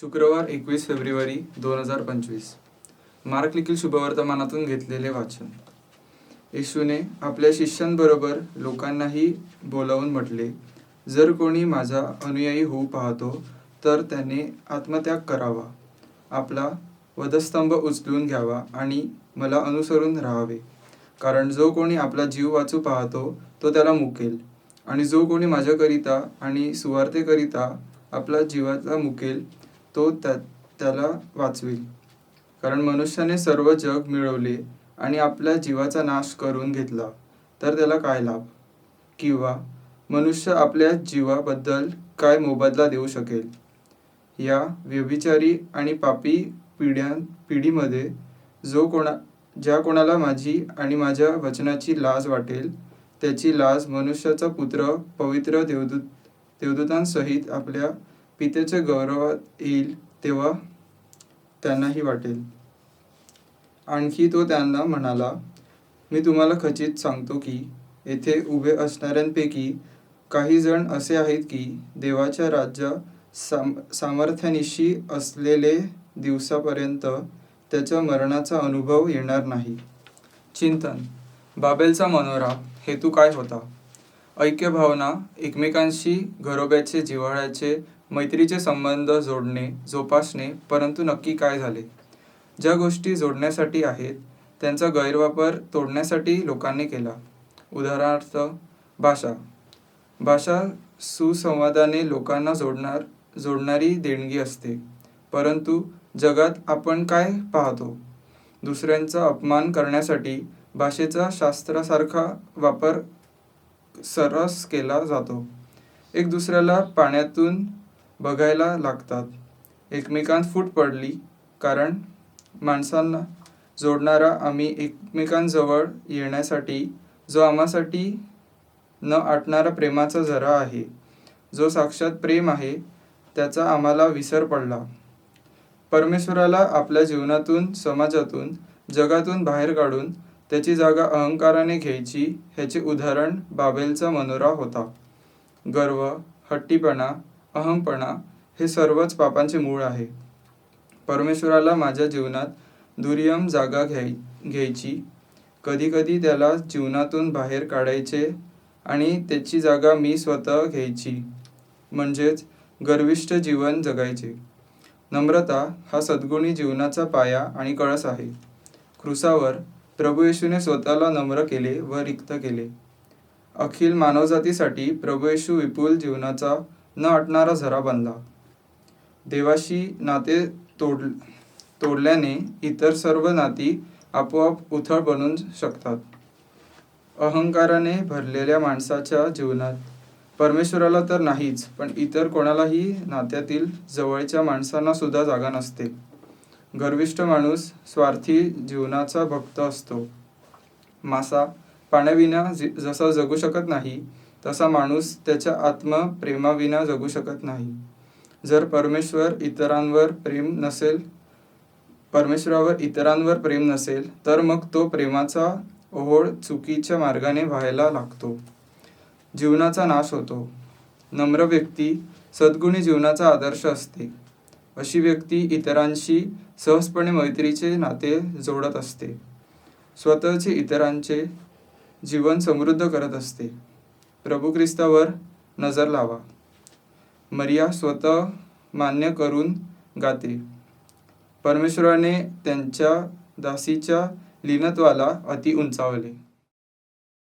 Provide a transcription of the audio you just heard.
शुक्रवार एकवीस फेब्रुवारी दोन हजार पंचवीस. मार्क लिखील शुभवर्तमानातून घेतलेले वाचन. येशूने आपल्या शिष्यांबरोबर लोकांनाही बोलावून म्हटले जर कोणी माझा अनुयायी होऊ पाहतो तर त्याने आत्मत्याग करावा. आपला वधस्तंभ उचलून घ्यावा आणि मला अनुसरून राहावे. कारण जो कोणी आपला जीव वाचू पाहतो तो त्याला मुकेल. आणि जो कोणी माझ्याकरिता आणि सुवार्थेकरिता आपला जीवाचा मुकेल तो त्या त्याला वाचवेल. कारण मनुष्याने सर्व जग मिळवले आणि आपल्या जीवाचा नाश करून घेतला तर त्याला काय लाभ? किंवा मनुष्य आपल्या जीवाबद्दल काय मोबदला देऊ शकेल? या व्यभिचारी आणि पापी पिढ्या पिढीमध्ये जो कोणा ज्या कोणाला माझी आणि माझ्या वचनाची लाज वाटेल त्याची लाज मनुष्याचा पुत्र पवित्र देवदूत देवदूतांसहित आपल्या पितेच्या गौरवात येईल तेव्हा त्यांनाही वाटेल. आणखी तो त्यांना म्हणाला मी तुम्हाला खचित सांगतो की येथे उभे असणाऱ्यांपैकी काही जण असे आहेत की देवाच्या राज्य साम सामर्थ्यानिशी असलेले दिवसापर्यंत त्याच्या मरणाचा अनुभव येणार नाही. चिंतन. बाबेलचा मनोरा हेतू काय होता? ऐक्य भावना एकमेकांशी घरोब्याचे जिव्हाळ्याचे मैत्रीचे संबंध जोडणे जोपासणे परंतु नक्की काय झाले? ज्या गोष्टी जोडण्यासाठी आहेत त्यांचा गैरवापर तोडण्यासाठी लोकांनी केला. उदाहरणार्थ भाषा. भाषा सुसंवादाने लोकांना जोडणार जोडणारी देणगी असते. परंतु जगात आपण काय पाहतो? दुसऱ्यांचा अपमान करण्यासाठी भाषेचा शास्त्रासारखा वापर सर्रास केला जातो. एक दुसऱ्याला पाण्यातून बघायला लागतात. एकमेकांत फूट पडली कारण माणसांना जोडणारा आम्ही एकमेकांजवळ येण्यासाठी जो आम्हासाठी न आटणारा प्रेमाचा झरा आहे जो साक्षात प्रेम आहे त्याचा आम्हाला विसर पडला. परमेश्वराला आपल्या जीवनातून समाजातून जगातून बाहेर काढून त्याची जागा अहंकाराने घ्यायची ह्याचे उदाहरण बाबेलचा मनोरा होता. गर्व हट्टीपणा अहंपणा हे सर्वच पापांचे मूळ आहे. परमेश्वराला माझ्या जीवनात दुर्यम जागा घ्याय घ्यायची. कधीकधी त्याला जीवनातून बाहेर काढायचे आणि त्याची जागा मी स्वतः घ्यायची. म्हणजेच गर्विष्ठ जीवन जगायचे. नम्रता हा सद्गुणी जीवनाचा पाया आणि कळस आहे. क्रुसावर प्रभू येशूने स्वतःला नम्र केले व रिक्त केले. अखिल मानवजातीसाठी प्रभू येशू विपुल जीवनाचा न आटणारा झरा बनला देवाशी नाते तोड तोडल्याने इतर सर्व नाती आपोआप उथळ बनून शकतात. अहंकाराने भरलेल्या माणसाच्या जीवनात. परमेश्वराला तर नाहीच पण इतर कोणालाही नात्यातील जवळच्या माणसांना सुद्धा जागा नसते. गर्विष्ठ माणूस स्वार्थी जीवनाचा भक्त असतो. मासा पाण्याविना जसा जगू शकत नाही तसा माणूस त्याच्या आत्मप्रेमाविना जगू शकत नाही. जर परमेश्वर इतरांवर प्रेम नसेल परमेश्वरावर इतरांवर प्रेम नसेल तर मग तो प्रेमाचा ओहोळ चुकीच्या मार्गाने व्हायला लागतो. जीवनाचा नाश होतो. नम्र व्यक्ती सद्गुणी जीवनाचा आदर्श असते. अशी व्यक्ती इतरांशी सहजपणे मैत्रीचे नाते जोडत असते. स्वतःचे इतरांचे जीवन समृद्ध करत असते. प्रभू ख्रिस्तावर नजर लावा. मरिया स्वतः मान्य करून गाते. परमेश्वराने त्यांच्या दासीच्या लीनत्वाला अति उंचावले.